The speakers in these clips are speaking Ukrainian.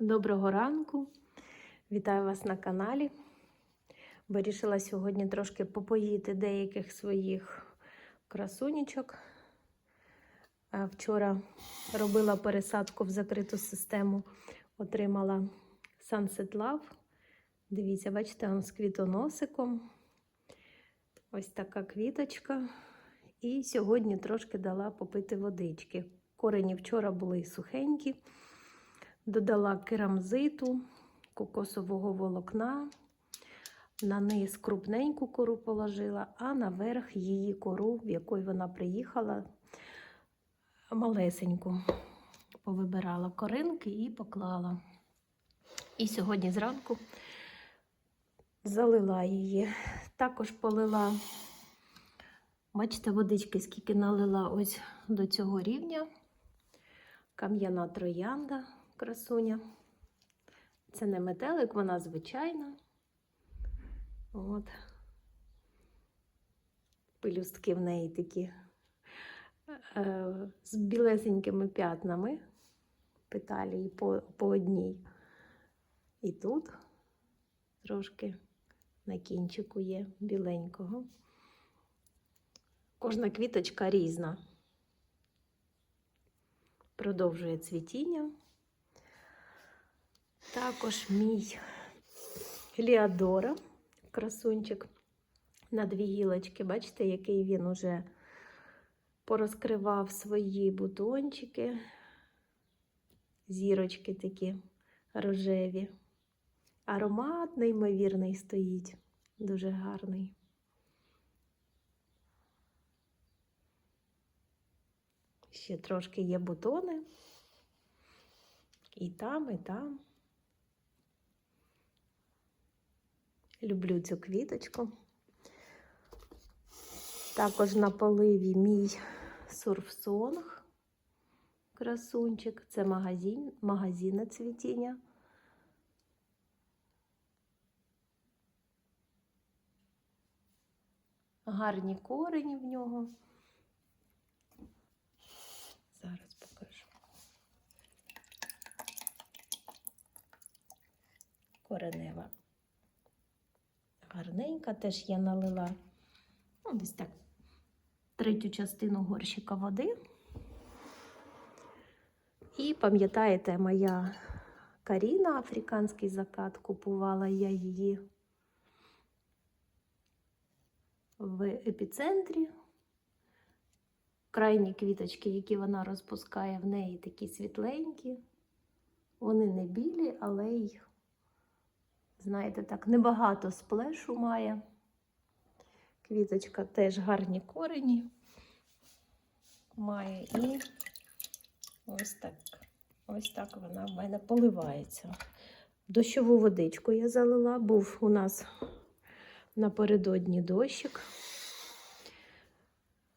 Доброго ранку! Вітаю вас на каналі. Вирішила сьогодні трошки попоїти деяких своїх красунічок. Вчора робила пересадку в закриту систему, отримала Sunset Love. Дивіться, бачите, он з квітоносиком. Ось така квіточка. І сьогодні трошки дала попити водички. Корені вчора були сухенькі. Додала керамзиту, кокосового волокна, на низ крупненьку кору положила, а наверх її кору, в якої вона приїхала, малесеньку. Повибирала коринки і поклала. І сьогодні зранку залила її. Також полила, бачите, водички, скільки налила ось до цього рівня. Кам'яна троянда красуня. Це не метелик, вона звичайна. От. Пелюстки в неї такі е, з білесенькими п'ятнами. Петалії по, по одній. І тут трошки на кінчику є біленького. Кожна квіточка різна. Продовжує цвітіння. Також мій Ліадора, красунчик на дві гілочки. Бачите, який він уже порозкривав свої бутончики, зірочки такі рожеві. Аромат неймовірний стоїть, дуже гарний. Ще трошки є бутони. І там, і там. Люблю цю квіточку. Також на поливі мій сурфсонг, красунчик. Це магазин, магазинне цвітіння. Гарні корені в нього. Зараз покажу. Коренева гарненька, теж я налила ну, десь так третю частину горщика води. І пам'ятаєте, моя Каріна, африканський закат, купувала я її в епіцентрі. Крайні квіточки, які вона розпускає в неї, такі світленькі. Вони не білі, але й знаєте, так, небагато сплешу має. Квіточка теж гарні корені має і ось так, ось так вона в мене поливається. Дощову водичку я залила, був у нас напередодні дощик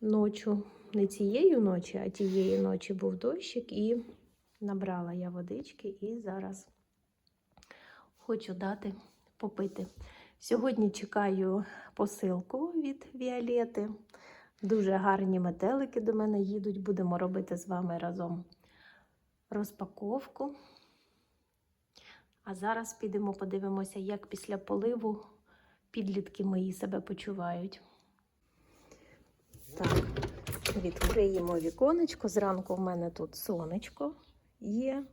ночу. Не цієї ночі, а тієї ночі був дощик, і набрала я водички і зараз хочу дати попити. Сьогодні чекаю посилку від Віолети. Дуже гарні метелики до мене їдуть. Будемо робити з вами разом розпаковку. А зараз підемо подивимося, як після поливу підлітки мої себе почувають. Так, відкриємо віконечко. Зранку в мене тут сонечко є.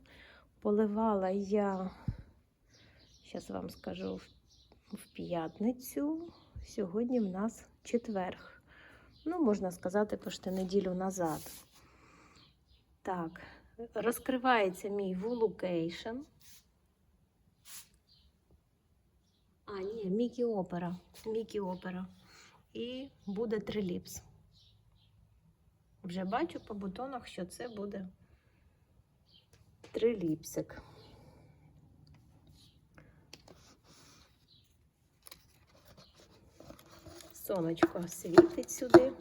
Поливала я Зараз вам скажу в п'ятницю. Сьогодні в нас четверг. Ну, можна сказати, почти неділю назад. Так, розкривається мій вулукейшн. А, ні, Мікі Опера. Мікі Опера. І буде триліпс. Вже бачу по бутонах, що це буде триліпсик. Сонечко світить сюди.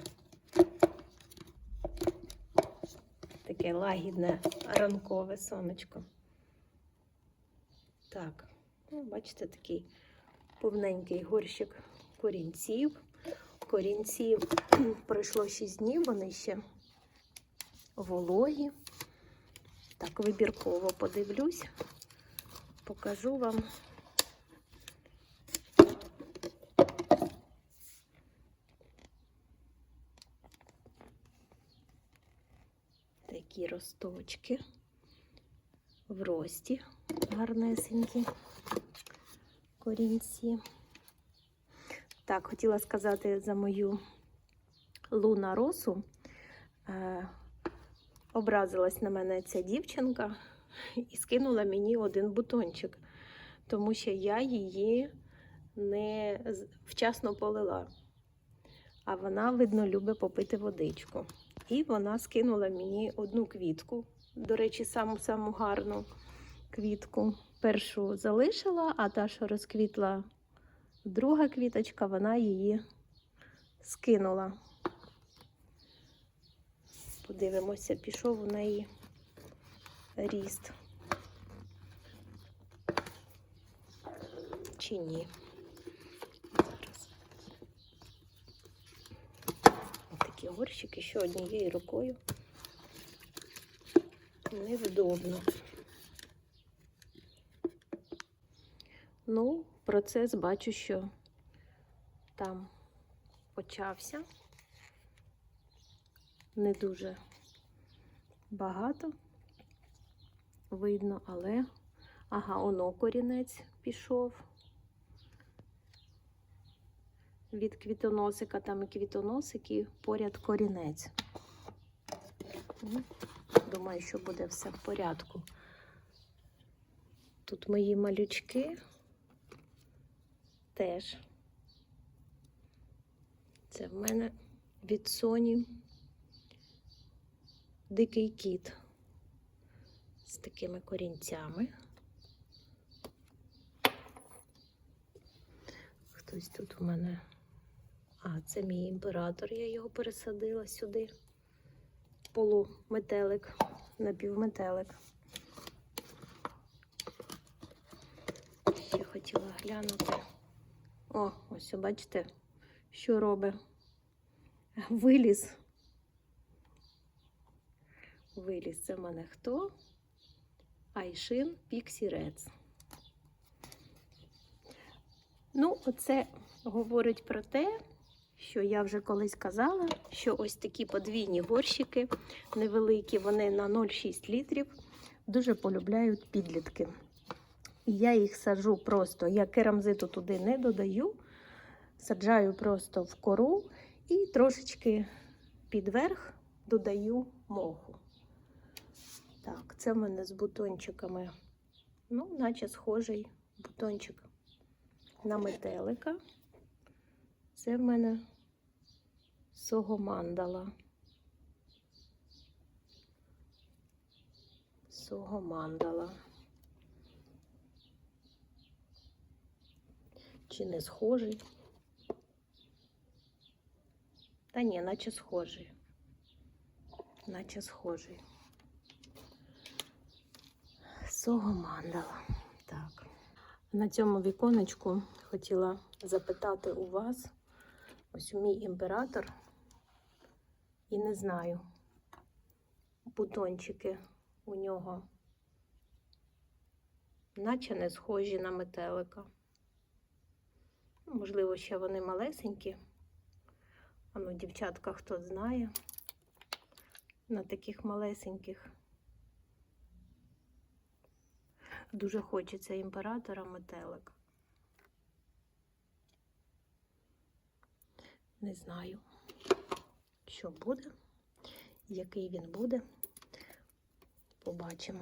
Таке лагідне ранкове сонечко. Так, ну, бачите, такий повненький горщик корінців. Корінці пройшло 6 днів, вони ще вологі. Так, вибірково подивлюсь. покажу вам. Такі росточки в рості гарнесенькі корінці. Так, хотіла сказати за мою луна росу. Е, образилась на мене ця дівчинка і скинула мені один бутончик, тому що я її не вчасно полила. А вона, видно, любить попити водичку. І вона скинула мені одну квітку. До речі, саму саму гарну квітку. Першу залишила, а та, що розквітла друга квіточка, вона її скинула. Подивимося, пішов у неї ріст. Чи ні? Зараз. Ось такі горщики, що однією рукою. Невдобно. Ну, процес бачу, що там почався. Не дуже багато видно, але ага, оно корінець пішов. Від квітоносика, там і квітоносик, і поряд корінець. Думаю, що буде все в порядку. Тут мої малючки теж. Це в мене від Соні дикий кіт з такими корінцями. Хтось тут у мене. А, це мій імператор, я його пересадила сюди. Полуметелик, напівметелик. Ще хотіла глянути. О, ось бачите, що робить. Виліз. Виліз це в мене хто? Айшин Піксі Рец. Ну, оце говорить про те, що я вже колись казала, що ось такі подвійні горщики невеликі, вони на 0,6 літрів, дуже полюбляють підлітки. І я їх саджу просто, я керамзиту туди не додаю, саджаю просто в кору і трошечки під верх додаю моху. Так, це в мене з бутончиками, ну, наче схожий бутончик на метелика. Це в мене согомандала. Согомандала. Чи не схожий? Та ні, наче схожий. Наче схожий. Согомандала. Так. На цьому віконечку хотіла запитати у вас, ось мій імператор, і не знаю, бутончики у нього, наче не схожі на метелика. Можливо, ще вони малесенькі. А ну, дівчатка, хто знає, на таких малесеньких. Дуже хочеться імператора метелик. Не знаю, що буде, який він буде. Побачимо.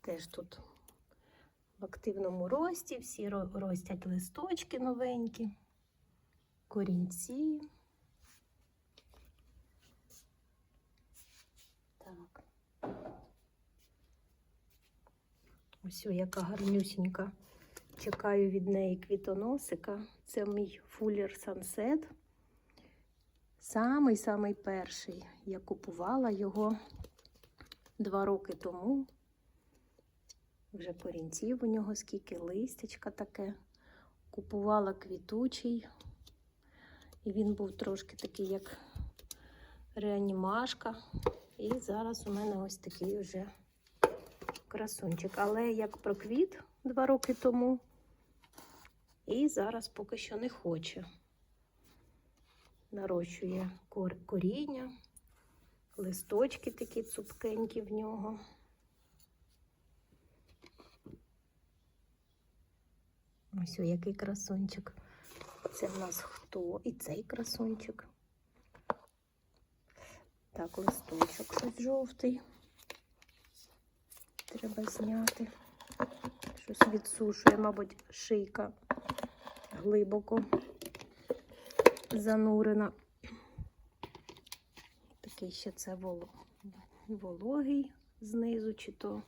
Теж тут в активному рості, всі ростять листочки новенькі, корінці. Так. Ось о, яка гарнюсінька. Чекаю від неї квітоносика. Це мій фулір Sunset. Самий-самий перший. Я купувала його два роки тому. Вже корінців у нього скільки листячка таке. Купувала квітучий. І він був трошки такий, як реанімашка. І зараз у мене ось такий вже красунчик. Але як проквіт два роки тому, і зараз поки що не хоче. Нарощує кор- коріння, листочки такі цупкенькі в нього. Ось о, який красунчик. Це в нас хто? І цей красунчик. Так, листочок щось жовтий. Треба зняти. Щось відсушує, мабуть, шийка глибоко занурена. Такий ще це воло- вологий знизу, чи то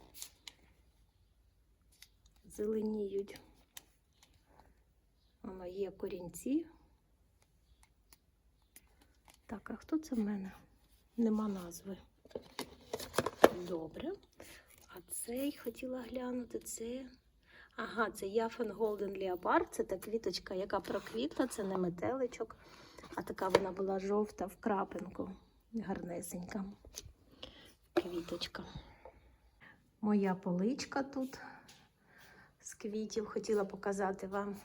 зеленіють. Воно є корінці. Так, а хто це в мене? Нема назви. Добре. А цей хотіла глянути. Це. Ага, це Яфен Голден Leopard. Це та квіточка, яка проквітла, це не метеличок, а така вона була жовта в крапинку. Гарнесенька квіточка. Моя поличка тут з квітів хотіла показати вам.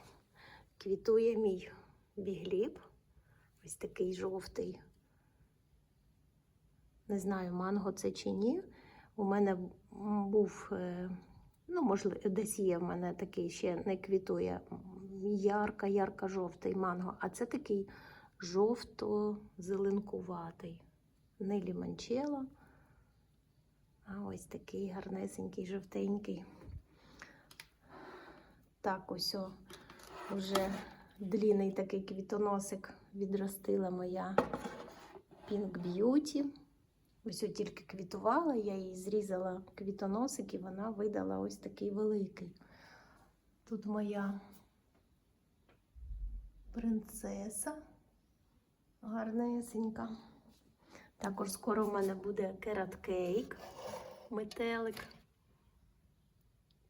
Квітує мій бігліб. Ось такий жовтий. Не знаю, манго це чи ні. У мене був, е, ну, можливо, десь є в мене такий ще не квітує. Ярка, ярка жовтий манго. А це такий жовто-зеленкуватий. Не ліманчело. А ось такий гарнесенький, жовтенький. Так, ось о, вже длінний такий квітоносик відростила моя Pink Beauty. Ось от тільки квітувала, я їй зрізала квітоносик і вона видала ось такий великий. Тут моя принцеса гарнесенька. Також скоро в мене буде керат кейк, метелик.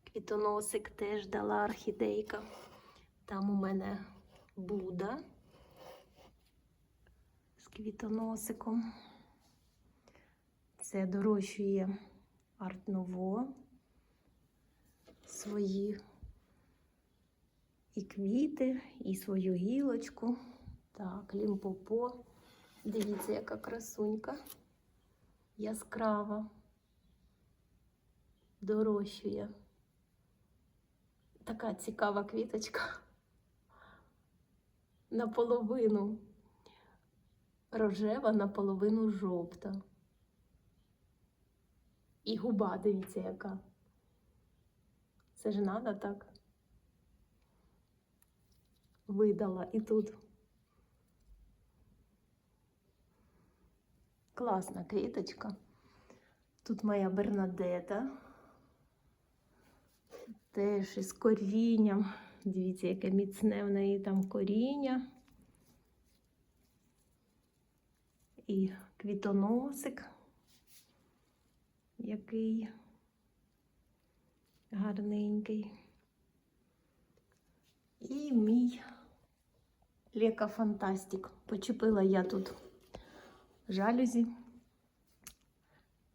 Квітоносик теж дала орхідейка. Там у мене Буда з квітоносиком. Це дорощує Арт Ново свої і квіти, і свою гілочку. Так, лімпопо. Дивіться, яка красунька. Яскрава. Дорощує. Така цікава квіточка. Наполовину рожева, наполовину жовта. І губа, дивіться, яка. Це ж надо так. Видала і тут. Класна квіточка. Тут моя Бернадета. Теж із корінням. Дивіться, яке міцне в неї там коріння. І квітоносик, який гарненький. І мій Лека Фантастик. Почепила я тут жалюзі,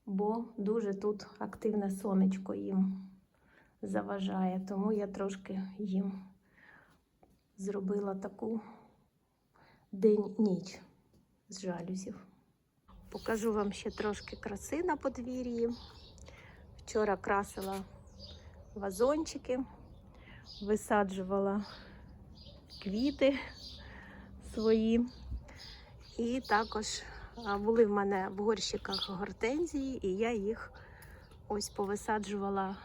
бо дуже тут активне сонечко їм заважає, тому я трошки їм зробила таку день-ніч з жалюзів. Покажу вам ще трошки краси на подвір'ї. Вчора красила вазончики, висаджувала квіти свої. І також були в мене в горщиках гортензії, і я їх ось повисаджувала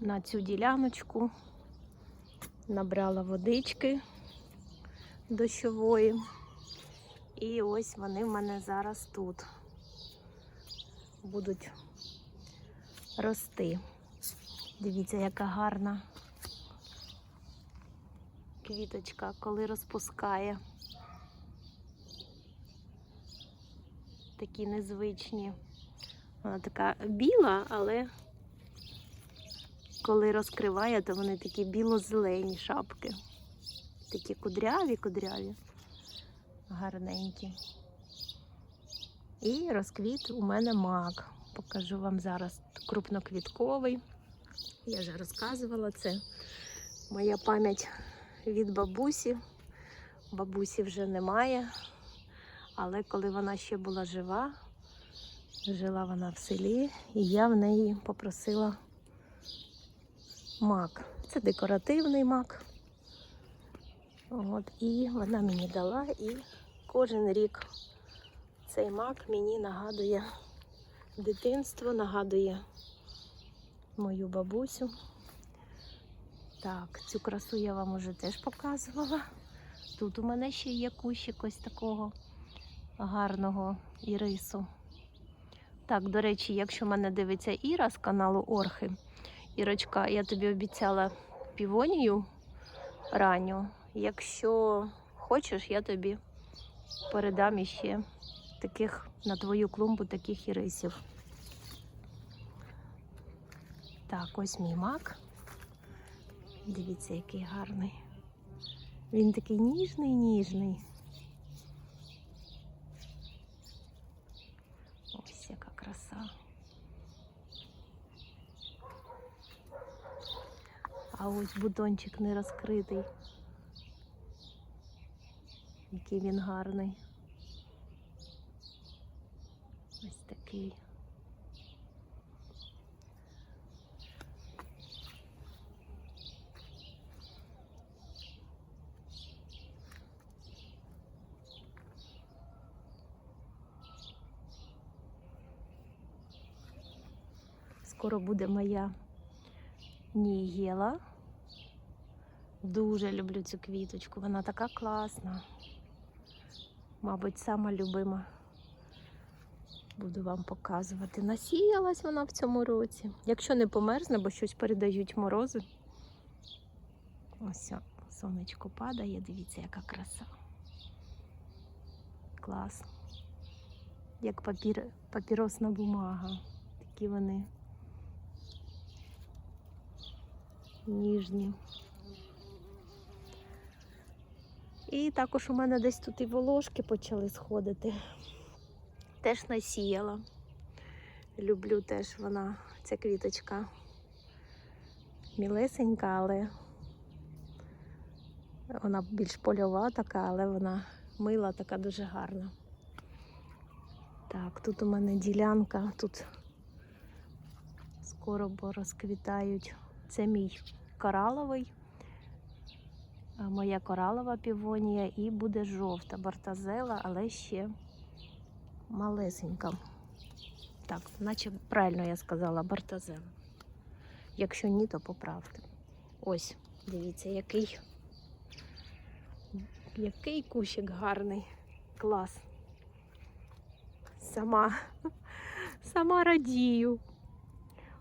на цю діляночку, набрала водички дощової. І ось вони в мене зараз тут будуть рости. Дивіться, яка гарна квіточка, коли розпускає. Такі незвичні. Вона така біла, але коли розкриває, то вони такі біло-зелені шапки. Такі кудряві, кудряві, гарненькі. І розквіт у мене мак. Покажу вам зараз крупноквітковий. Я вже розказувала це. Моя пам'ять від бабусі. Бабусі вже немає. Але коли вона ще була жива, жила вона в селі, і я в неї попросила мак. Це декоративний мак. От, і вона мені дала, і кожен рік цей мак мені нагадує дитинство, нагадує мою бабусю. Так, цю красу я вам уже теж показувала. Тут у мене ще є кущик ось такого гарного ірису. Так, до речі, якщо мене дивиться Іра з каналу Орхи, Ірочка, я тобі обіцяла півонію ранню. Якщо хочеш, я тобі передам іще таких на твою клумбу таких ірисів. Так, ось мій мак. Дивіться, який гарний. Він такий ніжний, ніжний. Ось яка краса. А ось бутончик не розкритий. Який він гарний. Ось такий. Скоро буде моя нігела. Дуже люблю цю квіточку, вона така класна. Мабуть, сама любима. Буду вам показувати. Насіялась вона в цьому році. Якщо не померзне, бо щось передають морози. Ось сонечко падає, дивіться, яка краса. Клас. Як папір, папіросна бумага. Такі вони ніжні. І також у мене десь тут і волошки почали сходити. Теж насіяла. Люблю теж вона, ця квіточка. Мілесенька, але вона більш польова така, але вона мила, така дуже гарна. Так, тут у мене ділянка, тут скоро розквітають. Це мій кораловий, моя коралова півонія і буде жовта бартазела, але ще малесенька. Так, наче правильно я сказала бартазела. Якщо ні, то поправте. Ось, дивіться, який, який кущик гарний. Клас. Сама, сама радію.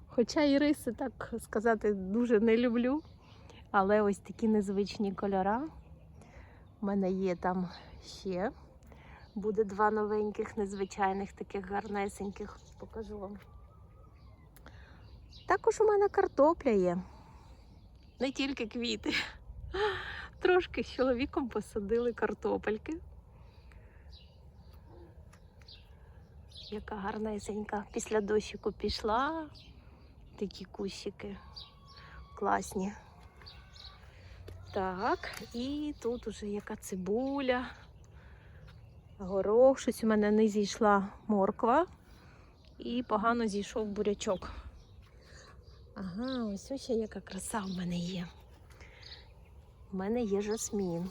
Хоча іриси, так сказати, дуже не люблю. Але ось такі незвичні кольора. У мене є там ще. Буде два новеньких, незвичайних, таких гарнесеньких. Покажу вам. Також у мене картопля є. Не тільки квіти. Трошки з чоловіком посадили картопельки. Яка гарнесенька. Після дощику пішла. Такі кущики класні. Так, і тут уже яка цибуля, горох, щось у мене не зійшла морква і погано зійшов бурячок. Ага, ось ось ще яка краса в мене є. У мене є жасмін.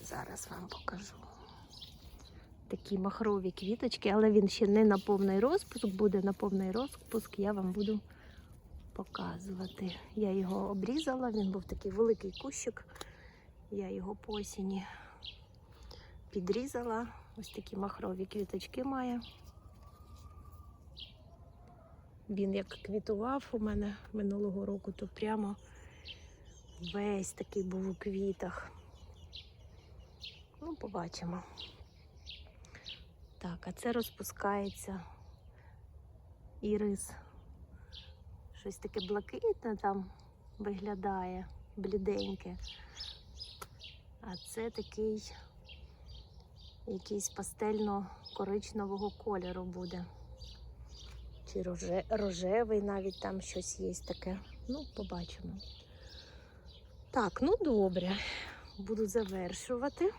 Зараз вам покажу. Такі махрові квіточки, але він ще не на повний розпуск, буде на повний розпуск, я вам буду показувати. Я його обрізала, він був такий великий кущик. Я його по осені підрізала. Ось такі махрові квіточки має. Він як квітував у мене минулого року, то прямо весь такий був у квітах. Ну, побачимо. Так, а це розпускається ірис. Щось таке блакитне там виглядає, бліденьке. А це такий якийсь пастельно-коричневого кольору буде. чи роже, рожевий навіть там щось є таке. Ну, побачимо. Так, ну добре. Буду завершувати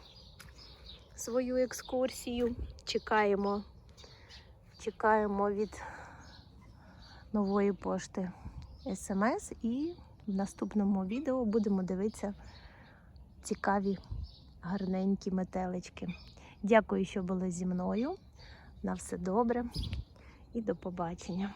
свою екскурсію. Чекаємо, чекаємо від нової пошти смс і в наступному відео будемо дивитися цікаві гарненькі метелички. Дякую, що були зі мною. На все добре і до побачення.